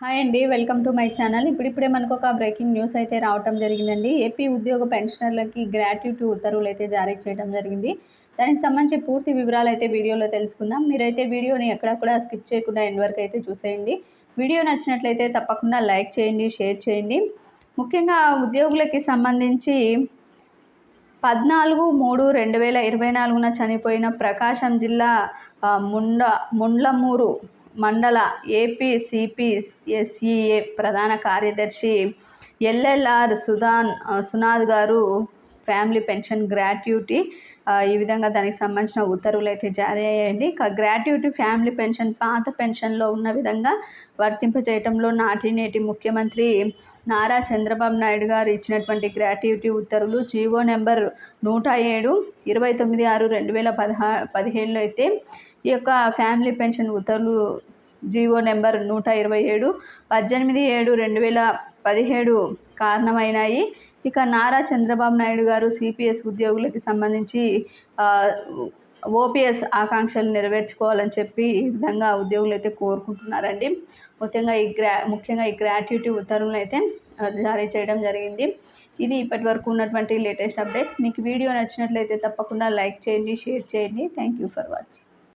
Hi అండి welcome to my channel. ఇప్పుడిప్పుడే మనకు ఒక బ్రేకింగ్ న్యూస్ అయితే రావటం జరిగిందండి. ఏపీ ఉద్యోగ పెన్షనర్లకి గ్రాట్యుటీ ఉత్తర్వులు అయితే జారీ చేయడం జరిగింది. దానికి సంబంధించి పూర్తి వివరాలు అయితే వీడియోలో తెలుసుకుందాం. మీరైతే వీడియోని ఎక్కడ కూడా స్కిప్ చేయకుండా ఎండ్ వరకు అయితే చూసేయండి. వీడియో నచ్చినట్లయితే తప్పకుండా లైక్ చేయండి షేర్ చేయండి. ముఖ్యంగా ఉద్యోగులకి సంబంధించి పద్నాలుగు మూడు రెండు వేల ఇరవై నాలుగున చనిపోయిన ప్రకాశం జిల్లా ముండ ముండ్లమూరు మండల ఏపీసీపీఎస్ఈఏ ప్రధాన కార్యదర్శి ఎల్ఎల్ఆర్ సుధాన్ సునాద్ గారు ఫ్యామిలీ పెన్షన్ గ్రాట్యుటీ ఈ విధంగా దానికి సంబంధించిన ఉత్తర్వులు అయితే జారీ అయ్యాయండి. గ్రాట్యుటీ ఫ్యామిలీ పెన్షన్ పాత పెన్షన్లో ఉన్న విధంగా వర్తింపజేయటంలో నాటి నేటి ముఖ్యమంత్రి నారా చంద్రబాబు నాయుడు గారు ఇచ్చినటువంటి గ్రాట్యుటీ ఉత్తర్వులు జీవో నెంబర్ నూట ఏడు ఇరవై తొమ్మిది ఆరు రెండు వేల పదహా పదిహేడులో అయితే ఈ యొక్క ఫ్యామిలీ పెన్షన్ ఉత్తర్వులు జీవో నెంబర్ నూట ఇరవై ఏడు. పద్దెనిమిది ఏడు రెండు వేల పదిహేడు కారణమైనాయి. ఇక నారా చంద్రబాబు నాయుడు గారు సిపిఎస్ ఉద్యోగులకి సంబంధించి ఓపీఎస్ ఆకాంక్షలు నెరవేర్చుకోవాలని చెప్పి ఈ విధంగా ఉద్యోగులు అయితే కోరుకుంటున్నారండి. ముఖ్యంగా ఈ గ్రా ముఖ్యంగా ఈ గ్రాట్యుటీ ఉత్తర్వులను అయితే జారీ చేయడం జరిగింది. ఇది ఇప్పటి వరకు ఉన్నటువంటి లేటెస్ట్ అప్డేట్. మీకు వీడియో నచ్చినట్లయితే తప్పకుండా లైక్ చేయండి షేర్ చేయండి. Thank you for watching.